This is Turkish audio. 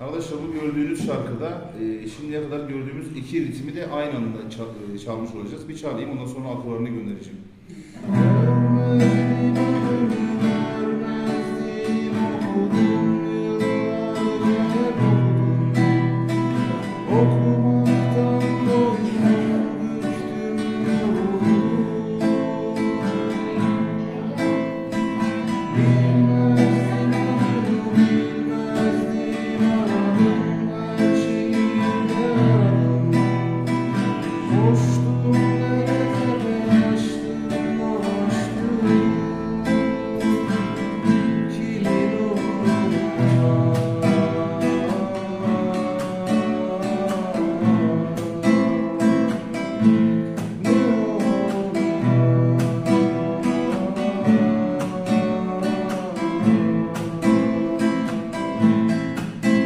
Arkadaşlar bu gördüğünüz şarkıda e, şimdiye kadar gördüğümüz iki ritmi de aynı anda çal, e, çalmış olacağız. Bir çalayım ondan sonra akorlarını göndereceğim. Okul most